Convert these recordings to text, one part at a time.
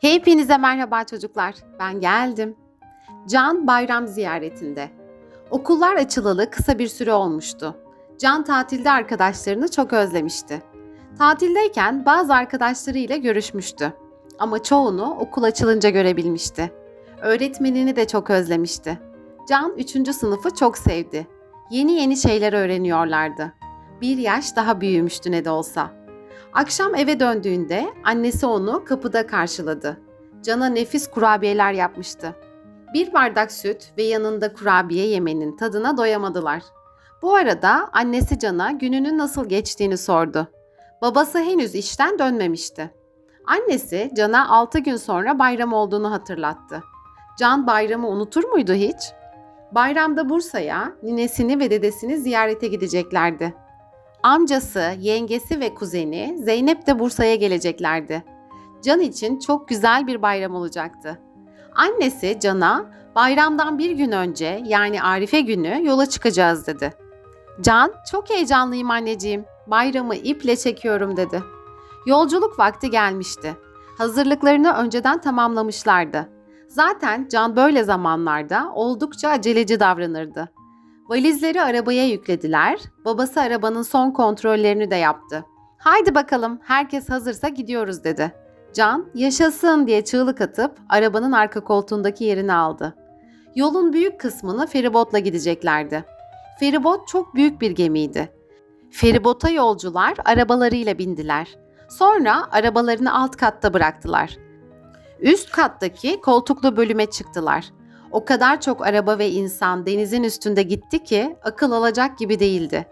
Hepinize merhaba çocuklar. Ben geldim. Can bayram ziyaretinde. Okullar açılalı kısa bir süre olmuştu. Can tatilde arkadaşlarını çok özlemişti. Tatildeyken bazı arkadaşlarıyla görüşmüştü. Ama çoğunu okul açılınca görebilmişti. Öğretmenini de çok özlemişti. Can 3. sınıfı çok sevdi. Yeni yeni şeyler öğreniyorlardı. Bir yaş daha büyümüştü ne de olsa. Akşam eve döndüğünde annesi onu kapıda karşıladı. Can'a nefis kurabiyeler yapmıştı. Bir bardak süt ve yanında kurabiye yemenin tadına doyamadılar. Bu arada annesi Can'a gününün nasıl geçtiğini sordu. Babası henüz işten dönmemişti. Annesi Can'a 6 gün sonra bayram olduğunu hatırlattı. Can bayramı unutur muydu hiç? Bayramda Bursa'ya ninesini ve dedesini ziyarete gideceklerdi. Amcası, yengesi ve kuzeni Zeynep de Bursa'ya geleceklerdi. Can için çok güzel bir bayram olacaktı. Annesi Can'a bayramdan bir gün önce yani Arife günü yola çıkacağız dedi. Can, çok heyecanlıyım anneciğim. Bayramı iple çekiyorum dedi. Yolculuk vakti gelmişti. Hazırlıklarını önceden tamamlamışlardı. Zaten Can böyle zamanlarda oldukça aceleci davranırdı. Valizleri arabaya yüklediler. Babası arabanın son kontrollerini de yaptı. Haydi bakalım herkes hazırsa gidiyoruz dedi. Can yaşasın diye çığlık atıp arabanın arka koltuğundaki yerini aldı. Yolun büyük kısmını feribotla gideceklerdi. Feribot çok büyük bir gemiydi. Feribota yolcular arabalarıyla bindiler. Sonra arabalarını alt katta bıraktılar. Üst kattaki koltuklu bölüme çıktılar. O kadar çok araba ve insan denizin üstünde gitti ki akıl alacak gibi değildi.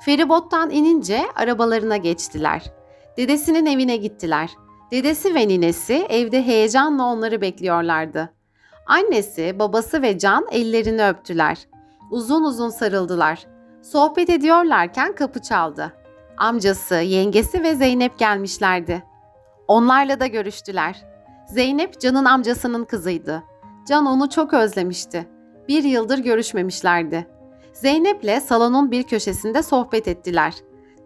Feribottan inince arabalarına geçtiler. Dedesinin evine gittiler. Dedesi ve ninesi evde heyecanla onları bekliyorlardı. Annesi, babası ve Can ellerini öptüler. Uzun uzun sarıldılar. Sohbet ediyorlarken kapı çaldı. Amcası, yengesi ve Zeynep gelmişlerdi. Onlarla da görüştüler. Zeynep Can'ın amcasının kızıydı. Can onu çok özlemişti. Bir yıldır görüşmemişlerdi. Zeynep'le salonun bir köşesinde sohbet ettiler.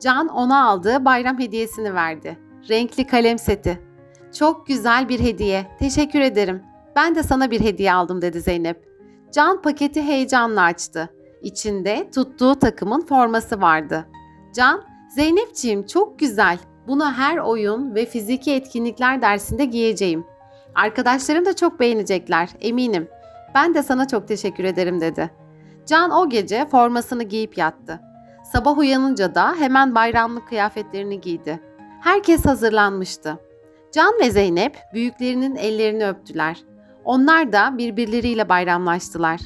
Can ona aldığı bayram hediyesini verdi. Renkli kalem seti. Çok güzel bir hediye. Teşekkür ederim. Ben de sana bir hediye aldım dedi Zeynep. Can paketi heyecanla açtı. İçinde tuttuğu takımın forması vardı. Can, Zeynepciğim çok güzel. Bunu her oyun ve fiziki etkinlikler dersinde giyeceğim. Arkadaşlarım da çok beğenecekler, eminim. Ben de sana çok teşekkür ederim dedi. Can o gece formasını giyip yattı. Sabah uyanınca da hemen bayramlık kıyafetlerini giydi. Herkes hazırlanmıştı. Can ve Zeynep büyüklerinin ellerini öptüler. Onlar da birbirleriyle bayramlaştılar.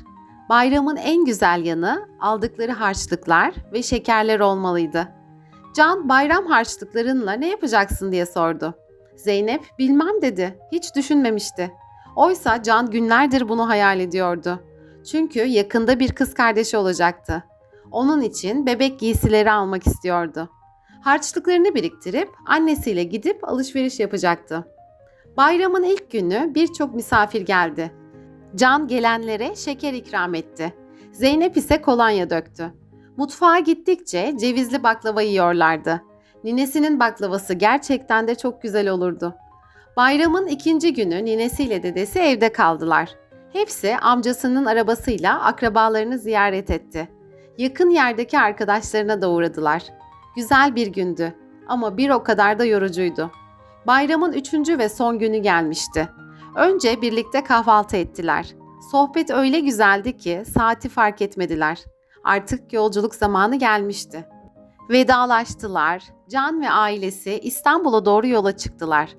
Bayramın en güzel yanı aldıkları harçlıklar ve şekerler olmalıydı. Can bayram harçlıklarınla ne yapacaksın diye sordu. Zeynep bilmem dedi. Hiç düşünmemişti. Oysa Can günlerdir bunu hayal ediyordu. Çünkü yakında bir kız kardeşi olacaktı. Onun için bebek giysileri almak istiyordu. Harçlıklarını biriktirip annesiyle gidip alışveriş yapacaktı. Bayramın ilk günü birçok misafir geldi. Can gelenlere şeker ikram etti. Zeynep ise kolonya döktü. Mutfağa gittikçe cevizli baklava yiyorlardı. Ninesinin baklavası gerçekten de çok güzel olurdu. Bayramın ikinci günü ninesiyle dedesi evde kaldılar. Hepsi amcasının arabasıyla akrabalarını ziyaret etti. Yakın yerdeki arkadaşlarına da uğradılar. Güzel bir gündü ama bir o kadar da yorucuydu. Bayramın üçüncü ve son günü gelmişti. Önce birlikte kahvaltı ettiler. Sohbet öyle güzeldi ki saati fark etmediler. Artık yolculuk zamanı gelmişti. Vedalaştılar. Can ve ailesi İstanbul'a doğru yola çıktılar.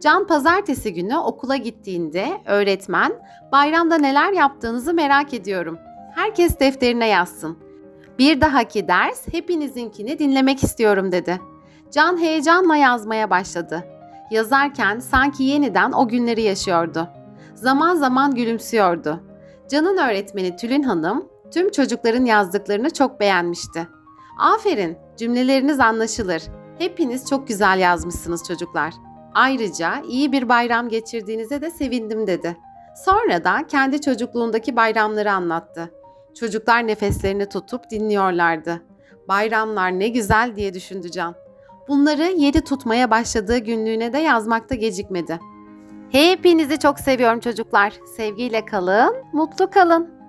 Can pazartesi günü okula gittiğinde öğretmen bayramda neler yaptığınızı merak ediyorum. Herkes defterine yazsın. Bir dahaki ders hepinizinkini dinlemek istiyorum dedi. Can heyecanla yazmaya başladı. Yazarken sanki yeniden o günleri yaşıyordu. Zaman zaman gülümsüyordu. Can'ın öğretmeni Tülin Hanım tüm çocukların yazdıklarını çok beğenmişti. Aferin, cümleleriniz anlaşılır. Hepiniz çok güzel yazmışsınız çocuklar. Ayrıca iyi bir bayram geçirdiğinize de sevindim dedi. Sonra da kendi çocukluğundaki bayramları anlattı. Çocuklar nefeslerini tutup dinliyorlardı. Bayramlar ne güzel diye düşündü Can. Bunları yedi tutmaya başladığı günlüğüne de yazmakta gecikmedi. Hepinizi çok seviyorum çocuklar. Sevgiyle kalın, mutlu kalın.